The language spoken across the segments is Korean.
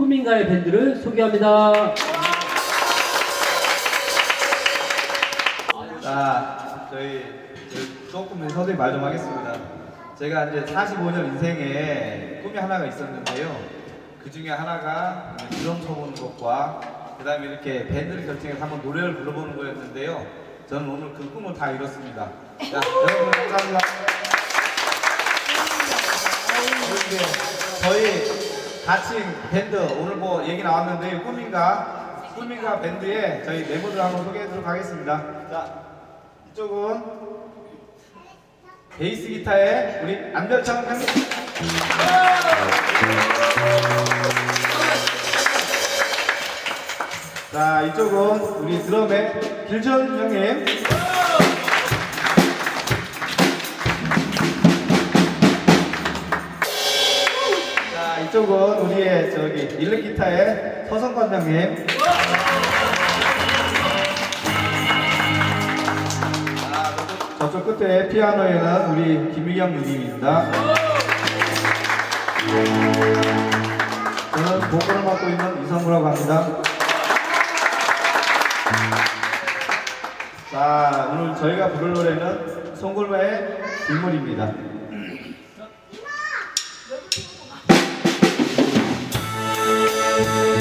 꿈인가의 밴드를 소개합니다. 자, 저희 저 조금 서두에 말좀 하겠습니다. 제가 이제 45년 인생에 꿈이 하나가 있었는데요. 그 중에 하나가 드럼 쳐보는 것과 그 다음에 이렇게 밴드를 결정해서 한번 노래를 불러보는 거였는데요. 저는 오늘 그 꿈을 다 이뤘습니다. 자, 여러분 감사합니다. 이렇게 저희 같이 밴드 오늘 뭐 얘기 나왔는데 꿈인가 꿈인가 밴드의 저희 멤버들 한번 소개해드리도록 하겠습니다. 자 이쪽은 베이스 기타의 우리 안별창 형님. 자 이쪽은 우리 드럼의 길전 형님. 이쪽은 우리의 저기 일렉 기타의 서성관 형님. 자, 저쪽- 끝에 피아노에는 우리 김희경 누님입니다. 저는 보컬을 맡고 있는 이성구라고 합니다. 자 오늘 저희가 부를 노래는 송골매의 인물입니다. Thank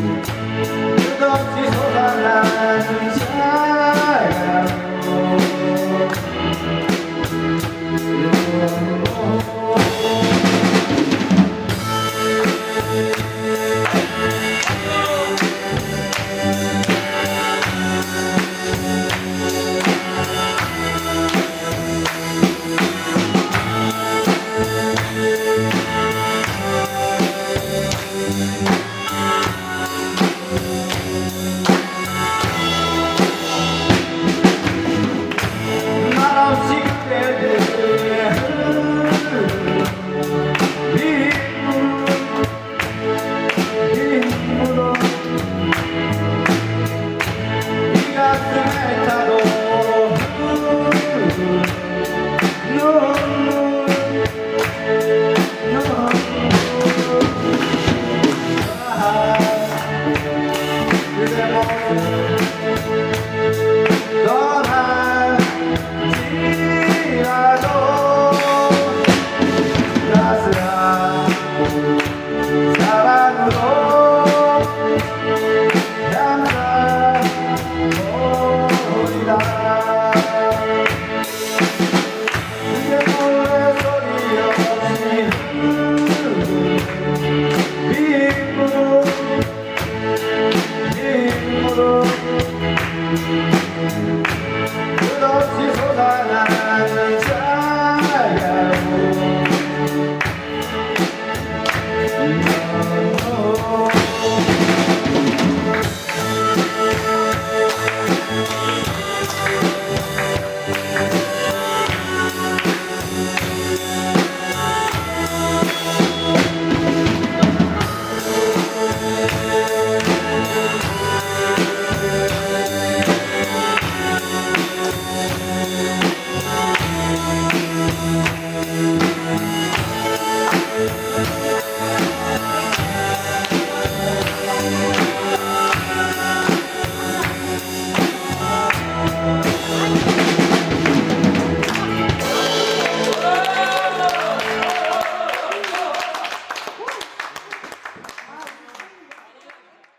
Thank you.